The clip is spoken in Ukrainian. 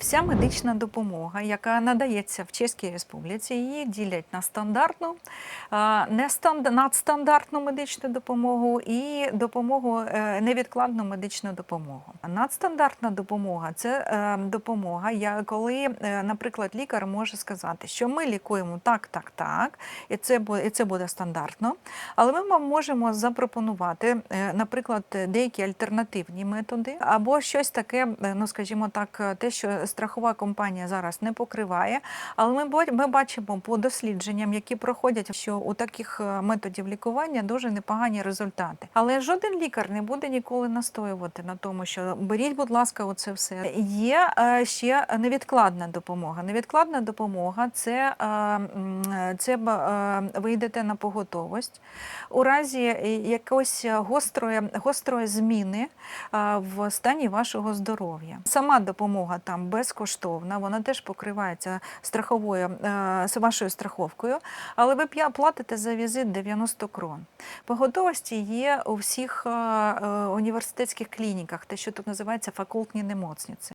Вся медична допомога, яка надається в Чеській Республіці, її ділять на стандартну, надстандартну медичну допомогу і допомогу е, невідкладну медичну допомогу. Надстандартна допомога це е, допомога, коли, е, наприклад, лікар може сказати, що ми лікуємо так, так, так, і це і це буде стандартно. Але ми можемо запропонувати, наприклад, деякі альтернативні методи, або щось таке, ну скажімо так, те, що страхова компанія зараз не покриває. Але ми ми бачимо по дослідженням, які проходять, що у таких е, методів лікування дуже непогані результати. Але жоден лікар не буде ніколи настоювати на тому, що беріть, будь ласка, оце все. Є е, ще невідкладна допомога. Невідкладна допомога це, е, це ви йдете на поготовість у разі якоїсь гострої, гострої зміни в стані вашого здоров'я. Сама допомога там безкоштовна, вона теж покривається страховою е, вашою страховкою, але ви платите за візит 90 крон. По готовості є у всіх е, е, університетських клініках, те, що тут називається факультні немоцниці.